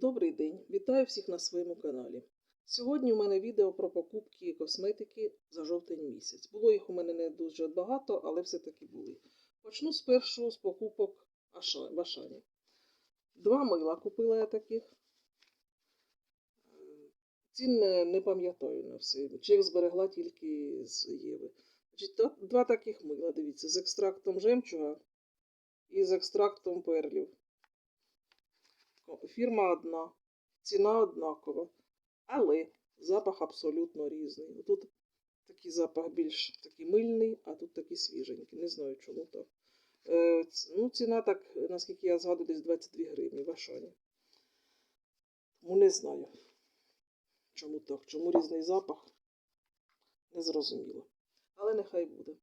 Добрий день! Вітаю всіх на своєму каналі. Сьогодні у мене відео про покупки косметики за жовтень місяць. Було їх у мене не дуже багато, але все-таки були. Почну спершу з покупок в Ашані. Два мила купила я таких. Цін не пам'ятаю на все. Чек зберегла тільки з Єви. Два таких мила, дивіться, з екстрактом жемчуга і з екстрактом перлів. Фірма одна, ціна однакова, але запах абсолютно різний. Тут такий запах більш такий мильний, а тут такий свіженький. Не знаю, чому так. Е, ну, ціна так, наскільки я згадую, десь 22 гривні в Ашані. Тому не знаю, чому так, чому різний запах. Не зрозуміло. Але нехай буде.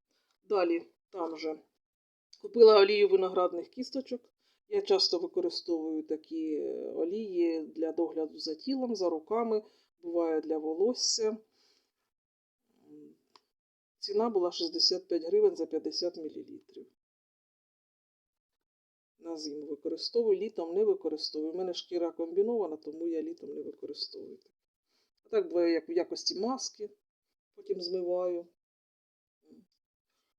Далі, там же купила олію виноградних кісточок. Я часто використовую такі е, олії для догляду за тілом, за руками, буває для волосся. Ціна була 65 гривень за 50 мл. На зиму використовую, літом не використовую. У мене шкіра комбінована, тому я літом не використовую. А так буває як в якості маски, потім змиваю.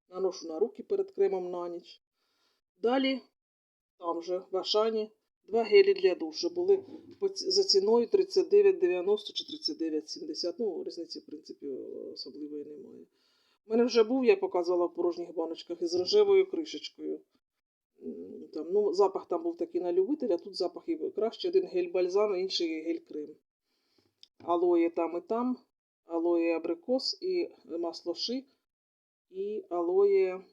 Наношу на руки перед кремом на ніч. Далі там же в Ашані два гелі для душу були за ціною 39,90 чи 39,70. Ну, різниці, в принципі, особливої немає. У мене вже був, я показувала в порожніх баночках із рожевою кришечкою. Там, ну, запах там був такий на любителя, тут запах і краще. Один гель бальзам, інший гель крем. Алоє там і там, алоє абрикос і масло ши, і алоє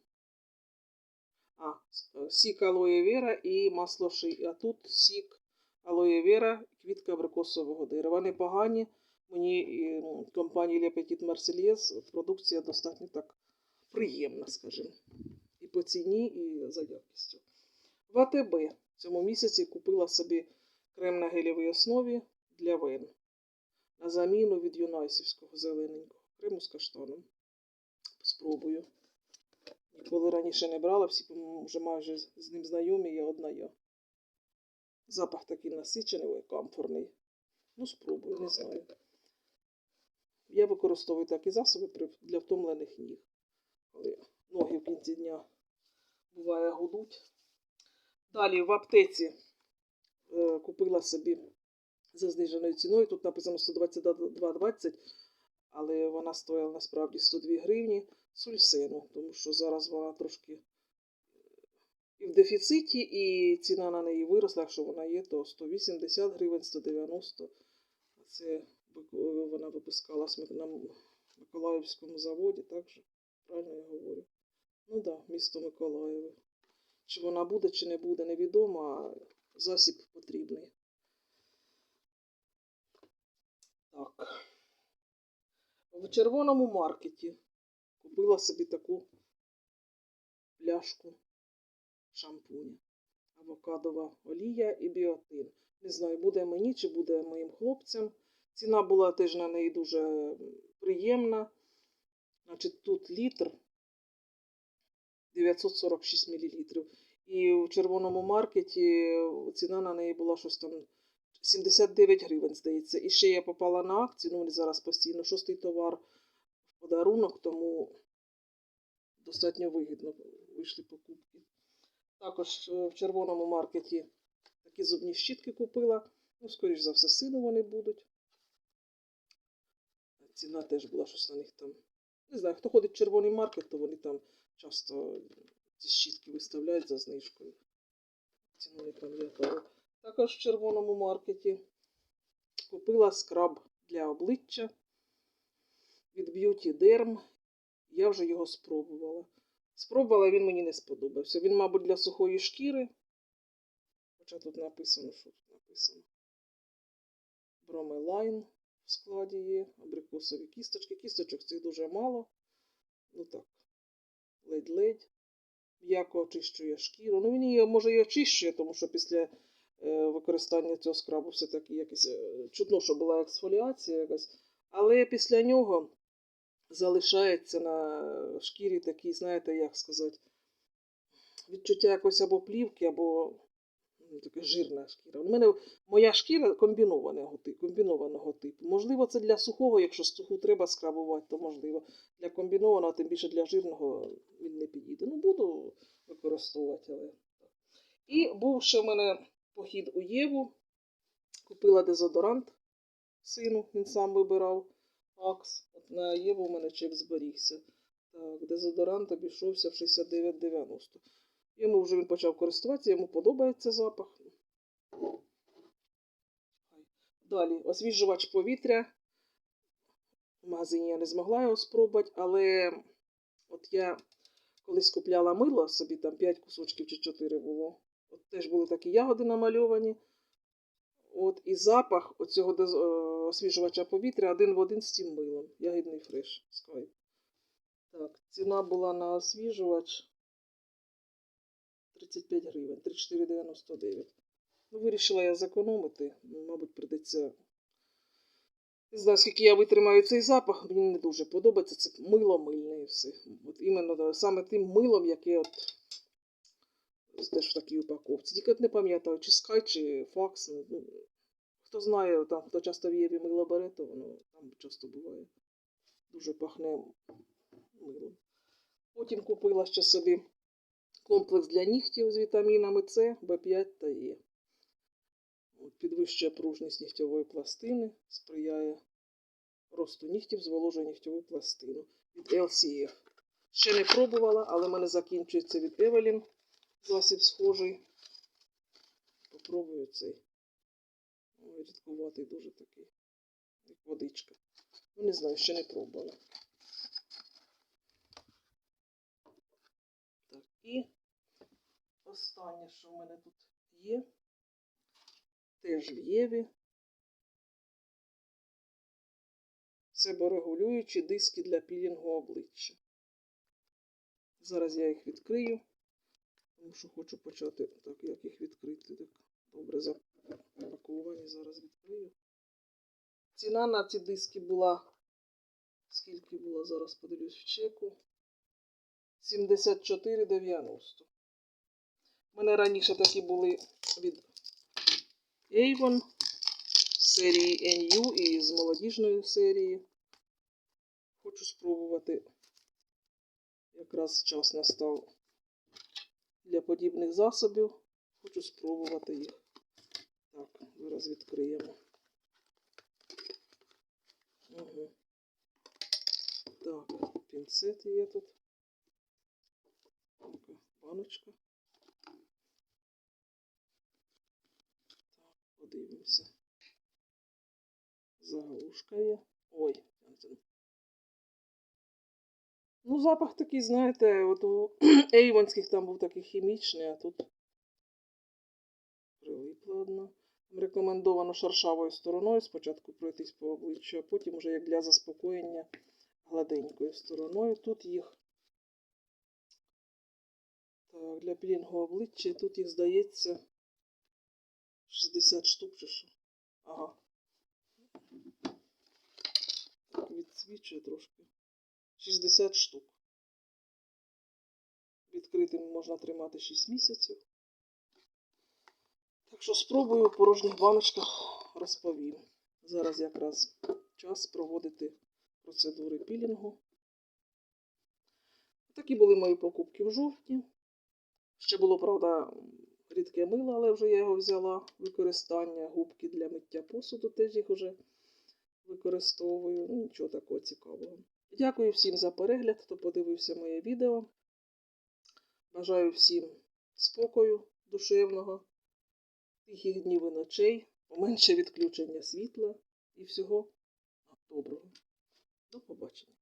а, сік алоє вера і масло ши. А тут сік алоє вера, квітка абрикосового дерева. Вони погані. Мені і, компанії Petit Marseillais продукція достатньо так приємна, скажімо. І по ціні, і за якістю. В АТБ в цьому місяці купила собі крем на гелєвій основі для вен. На заміну від юнайсівського зелененького. Крему з каштаном. Спробую. Ніколи раніше не брала, всі, вже майже з ним знайомі, я одна я. Запах такий насичений, ой, камфорний. Ну, спробую, не знаю. Я використовую такі засоби для втомлених ніг. Коли ноги в кінці дня буває гудуть. Далі в аптеці е, купила собі за зниженою ціною. Тут написано 122,20, але вона стоїла насправді 102 гривні сульсену, тому що зараз вона трошки і в дефіциті, і ціна на неї виросла. Якщо вона є, то 180 гривень, 190. Це вона випускалась на Миколаївському заводі, так же? Правильно я говорю? Ну так, да, місто Миколаєве. Чи вона буде, чи не буде, невідомо, а засіб потрібний. Так. В червоному маркеті купила собі таку пляшку шампуня. Авокадова олія і біотин. Не знаю, буде мені чи буде моїм хлопцям. Ціна була теж на неї дуже приємна. Значить, тут літр 946 мл. І в червоному маркеті ціна на неї була щось там 79 гривень, здається. І ще я попала на акцію, ну вони зараз постійно шостий товар в подарунок, тому достатньо вигідно вийшли покупки. Також е, в червоному маркеті такі зубні щітки купила. Ну, скоріш за все, сину вони будуть. Ціна теж була щось на них там. Не знаю, хто ходить в червоний маркет, то вони там часто ці щітки виставляють за знижкою. Ціну не пам'ятаю. Також в червоному маркеті купила скраб для обличчя від Beauty Derm. Я вже його спробувала. Спробувала, він мені не сподобався. Він, мабуть, для сухої шкіри. Хоча тут написано, що тут написано. Бромелайн в складі є, абрикосові кісточки. Кісточок цих дуже мало. Ну так, ледь-ледь. М'яко очищує шкіру. Ну, він її, може, і очищує, тому що після використання цього скрабу все-таки якось е, чутно, що була ексфоліація якась. Але після нього залишається на шкірі такий, знаєте, як сказати, відчуття якось або плівки, або Ну, Така жирна шкіра. У мене моя шкіра комбінованого типу, комбінованого типу. Можливо, це для сухого, якщо суху треба скрабувати, то можливо. Для комбінованого, тим більше для жирного він не підійде. Ну, буду використовувати, але. І був ще в мене похід у Єву. Купила дезодорант сину, він сам вибирав. Акс. От на Єву у мене чек зберігся. Так, дезодорант обійшовся в 69,90. Йому вже він почав користуватися, йому подобається запах. Далі, освіжувач повітря. В магазині я не змогла його спробувати, але от я колись купляла мило, собі там 5 кусочків чи 4 було. От теж були такі ягоди намальовані. От, і запах оцього е, освіжувача повітря один в один з цим милом. Ягідний фреш. Скай. Так, ціна була на освіжувач 35 гривень, 34,99. Ну, вирішила я зекономити. Мабуть, прийдеться. Не знаю, скільки я витримаю цей запах, мені не дуже подобається. Це мило мильне і все. От іменно саме тим милом, яке от теж в такій упаковці. Тільки не пам'ятаю, чи скай, чи факс. Ну, хто знає, там, хто часто в Єві мило бере, то воно там часто буває. Дуже пахне милом. Потім купила ще собі комплекс для нігтів з вітамінами С, В5 та Е. Підвищує пружність нігтєвої пластини, сприяє росту нігтів, зволожує нігтєву пластину від LCF. Ще не пробувала, але в мене закінчується від Evelyn засіб схожий. Попробую цей. Рідкуватий дуже такий, як водичка. Ну, не знаю, ще не пробувала. Так, і останнє, що в мене тут є, теж в Єві. Себорегулюючі диски для пілінгу обличчя. Зараз я їх відкрию, тому що хочу почати так, як їх відкрити. Так, добре запаковані, зараз відкрию. Ціна на ці диски була. Скільки була, зараз подивлюсь в чеку. 74,90. У мене раніше такі були від Avon серії NU і з молодіжної серії. Хочу спробувати. Якраз час настав для подібних засобів. Хочу спробувати їх. Так, зараз відкриємо. Угу. Так, пінцет є тут. Така баночка. Так, подивимося. Заглушка є. Ой, Ну, запах такий, знаєте, от у Ейвонських там був такий хімічний, а тут прилипла одна. Рекомендовано шершавою стороною спочатку пройтись по обличчю, а потім вже як для заспокоєння гладенькою стороною. Тут їх так, для пілінгу обличчя, тут їх здається 60 штук чи що. Ага. Так, відсвічує трошки. 60 штук. Відкритим можна тримати 6 місяців. Так що спробую в порожніх баночках розповім. Зараз якраз час проводити процедури пілінгу. Такі були мої покупки в жовтні. Ще було, правда, рідке мило, але вже я його взяла. Використання губки для миття посуду, теж їх вже використовую. Ну, нічого такого цікавого. Дякую всім за перегляд, хто подивився моє відео. Бажаю всім спокою душевного, тихих днів і ночей, поменше відключення світла і всього доброго. До побачення.